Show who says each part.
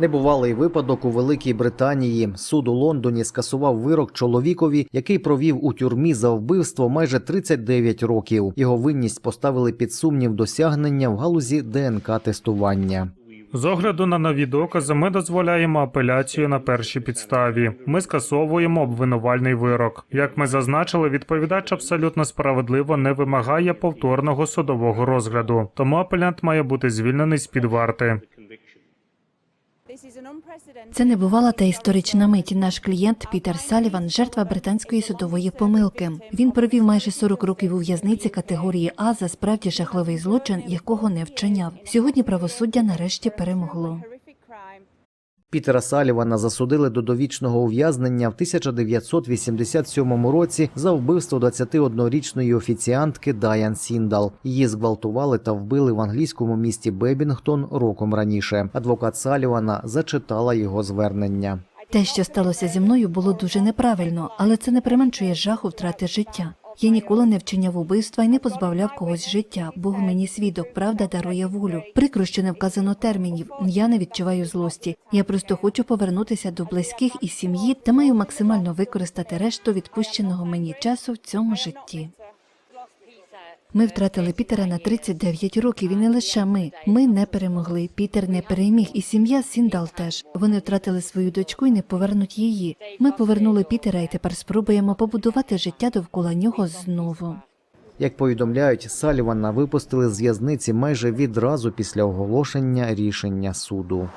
Speaker 1: Небувалий випадок у Великій Британії. Суд у Лондоні скасував вирок чоловікові, який провів у тюрмі за вбивство майже 39 років. Його винність поставили під сумнів досягнення в галузі ДНК тестування.
Speaker 2: З огляду на нові докази ми дозволяємо апеляцію на першій підставі. Ми скасовуємо обвинувальний вирок. Як ми зазначили, відповідач абсолютно справедливо не вимагає повторного судового розгляду, тому апелянт має бути звільнений з під варти.
Speaker 3: Це не бувала та історична мить. Наш клієнт Пітер Саліван, жертва британської судової помилки. Він провів майже 40 років у в'язниці категорії А за справді жахливий злочин, якого не вчиняв. Сьогодні правосуддя нарешті перемогло.
Speaker 1: Пітера Салівана засудили до довічного ув'язнення в 1987 році за вбивство 21-річної офіціантки Даян Сіндал. Її зґвалтували та вбили в англійському місті Бебінгтон роком раніше. Адвокат Салівана зачитала його звернення.
Speaker 3: Те, що сталося зі мною, було дуже неправильно, але це не применшує жаху втрати життя. Я ніколи не вчиняв убивства і не позбавляв когось життя. Бог мені свідок, правда дарує волю. Прикро, що не вказано термінів. Я не відчуваю злості. Я просто хочу повернутися до близьких і сім'ї та маю максимально використати решту відпущеного мені часу в цьому житті. Ми втратили Пітера на 39 років, і не лише ми. Ми не перемогли. Пітер не переміг, і сім'я Сіндал теж. Вони втратили свою дочку і не повернуть її. Ми повернули Пітера і тепер спробуємо побудувати життя довкола нього знову.
Speaker 1: Як повідомляють, Салівана випустили з в'язниці майже відразу після оголошення рішення суду.